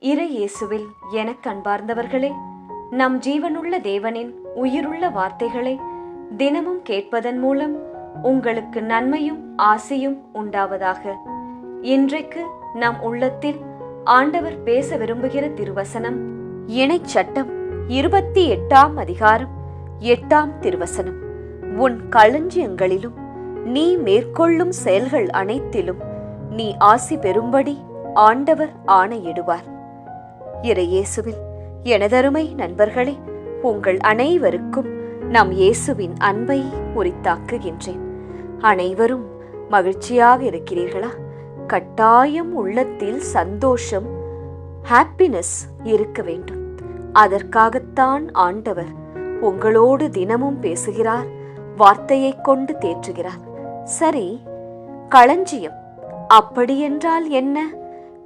இறை இயேசுவில் எனக் கண்பார்ந்தவர்களே நம் ஜீவனுள்ள தேவனின் உயிருள்ள வார்த்தைகளை தினமும் கேட்பதன் மூலம் உங்களுக்கு நன்மையும் ஆசையும் உண்டாவதாக. இன்றைக்கு நம் உள்ளத்தில் ஆண்டவர் பேச விரும்புகிற திருவசனம் இணைச் சட்டம் இருபத்தி எட்டாம் அதிகாரம் எட்டாம் திருவசனம். உன் களஞ்சியங்களிலும் நீ மேற்கொள்ளும் செயல்கள் அனைத்திலும் நீ ஆசி பெறும்படி ஆண்டவர் ஆணையிடுவார். இறையேசுவில் எனதருமை நண்பர்களே உங்கள் அனைவருக்கும் நம் இயேசுவின் அன்பை உரித்தாக்குகின்றேன். அனைவரும் மகிழ்ச்சியாக இருக்கிறீர்களா? கட்டாயம் உள்ளத்தில் சந்தோஷம் ஹாப்பினஸ் இருக்க வேண்டும். அதற்காகத்தான் ஆண்டவர் உங்களோடு தினமும் பேசுகிறார் வார்த்தையை கொண்டு தேற்றுகிறார். சரி களஞ்சியம் அப்படியென்றால் என்ன?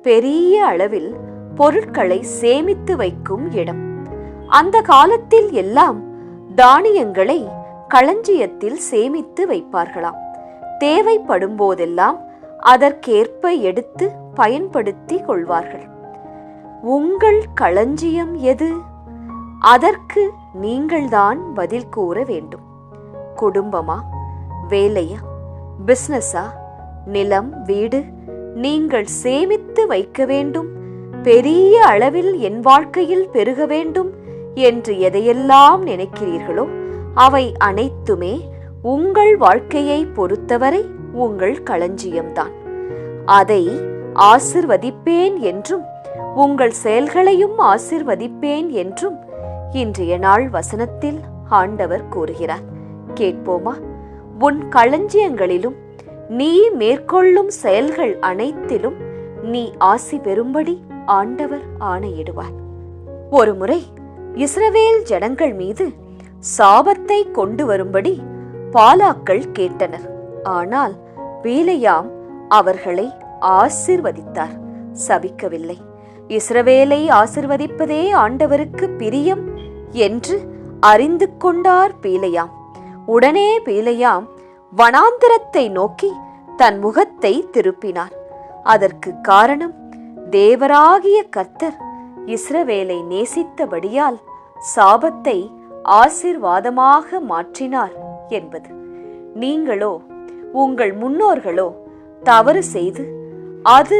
பெரிய அளவில் பொருட்களை சேமித்து வைக்கும் இடம். அந்த காலத்தில் எல்லாம் தானியங்களை களஞ்சியத்தில் சேமித்து வைப்பார்களாம். தேவைப்படும் போதெல்லாம் அதற்கேற்ப எடுத்து பயன்படுத்தி கொள்வார்கள். உங்கள் களஞ்சியம் எது? அதற்கு நீங்கள்தான் பதில் கூற வேண்டும். குடும்பமா? வேலையா? பிசினஸா நிலம் வீடு? நீங்கள் சேமித்து வைக்க வேண்டும். பெரிய அளவில் என் வாழ்க்கையில் பெருக வேண்டும் என்று எதையெல்லாம் நினைக்கிறீர்களோ அவை அனைத்துமே உங்கள் வாழ்க்கையை பொறுத்தவரை உங்கள் களஞ்சியம்தான். அதை ஆசிர்வதிப்பேன் என்றும் உங்கள் செயல்களையும் ஆசிர்வதிப்பேன் என்றும் இன்றைய நாள் வசனத்தில் ஆண்டவர் கூறுகிறார். கேட்போமா? உன் களஞ்சியங்களிலும் நீ மேற்கொள்ளும் செயல்கள் அனைத்திலும் நீ ஆசி பெறும்படி ஆண்டவர் ஆணையிடுவார். ஒருமுறை இஸ்ரவேல் ஜனங்கள் மீது சாபத்தை கொண்டு வரும்படி பாலாக்கள் கேட்டனர். ஆனால் வேலையாம் அவர்களை ஆசிர்வதித்தார். சபிக்கவில்லை. இஸ்ரவேலை ஆசிர்வதிப்பதே ஆண்டவருக்கு பிரியம் என்று அறிந்து கொண்டார் பீலையாம் உடனே பீலையாம் வனாந்திரத்தை நோக்கி தன் முகத்தை திருப்பினார். அதற்கு காரணம் தேவராகிய கர்த்தர் இஸ்ரவேலை நேசித்தபடியால் சாபத்தை ஆசிர்வாதமாக மாற்றினார் என்பது. நீங்களோ உங்கள் முன்னோர்களோ தவறு செய்து அது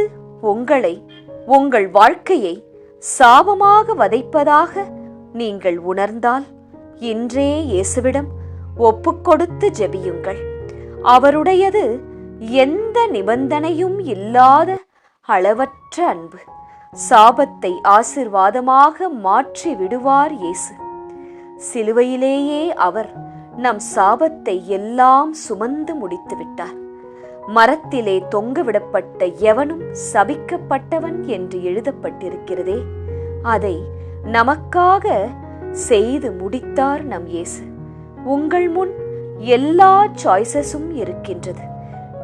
உங்களை உங்கள் வாழ்க்கையை சாபமாக வதைப்பதாக நீங்கள் உணர்ந்தால் இன்றே இயேசுவிடம் ஒப்புக்கொடுத்து ஜெபியுங்கள். அவருடையது எந்த நிபந்தனையும் இல்லாத அளவற்ற அன்பு. சாபத்தை ஆசிர்வாதமாக மாற்றி விடுவார் இயேசு. சிலுவையிலேயே அவர் நம் சாபத்தை எல்லாம் சுமந்து முடித்து விட்டார். மரத்திலே தொங்கவிடப்பட்ட எவனும் சபிக்கப்பட்டவன் என்று எழுதப்பட்டிருக்கிறதே அதை நமக்காக செய்து முடித்தார் நம் இயேசு. உங்கள் முன் எல்லா சாய்ஸஸும் இருக்கின்றது.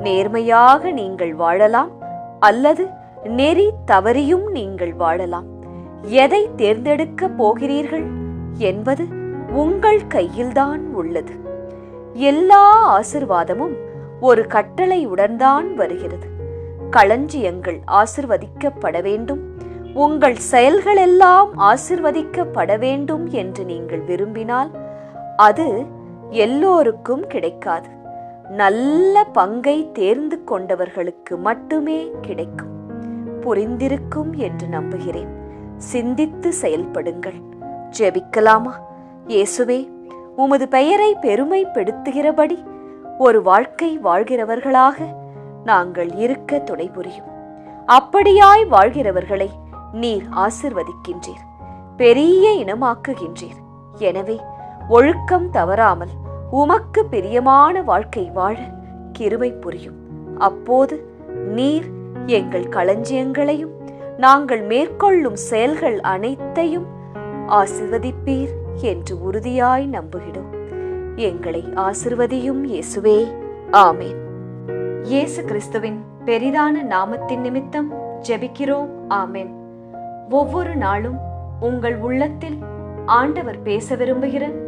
நேர்மையாக நீங்கள் வாழலாம். அல்லது நெறி தவறியும் நீங்கள் வாழலாம். எதை தேர்ந்தெடுக்க போகிறீர்கள் என்பது உங்கள் கையில்தான் உள்ளது. எல்லா ஆசிர்வாதமும் ஒரு கட்டளையுடன்தான் வருகிறது. களஞ்சியங்கள் ஆசிர்வதிக்கப்பட வேண்டும். உங்கள் செயல்களெல்லாம் ஆசிர்வதிக்கப்பட வேண்டும் என்று நீங்கள் விரும்பினால் அது எல்லோருக்கும் கிடைக்காது. நல்ல பங்கை தேர்ந்து கொண்டவர்களுக்கு மட்டுமே கிடைக்கும். புரிந்திருக்கும் என்று நம்புகிறேன். சிந்தித்து செயல்படுங்கள். ஜெபிக்கலாமா? இயேசுவே உமது பெயரை பெருமைப்படுத்துகிறபடி ஒரு வாழ்க்கை வாழ்கிறவர்களாக நாங்கள் இருக்க துணை புரியும் அப்படியாய் வாழ்கிறவர்களை நீர் ஆசிர்வதிக்கின்றீர். பெரிய இனமாக்குகின்றீர். எனவே ஒழுக்கம் தவறாமல் உமக்கு பிரியமான வாழ்க்கை வாழ கிருபை புரியும். அப்போது நீர் எங்கள் களஞ்சியங்களையும் நாங்கள் மேற்கொள்ளும் செயல்கள் அனைத்தையும் ஆசிர்வதிப்பீர் என்று உறுதியாய் நம்புகிறோம். எங்களை ஆசிர்வதியும் இயேசுவே. ஆமேன். இயேசு கிறிஸ்துவின் பெரிதான நாமத்தின் நிமித்தம் ஜெபிக்கிறோம். ஆமேன். ஒவ்வொரு நாளும் உங்கள் உள்ளத்தில் ஆண்டவர் பேச விரும்புகிற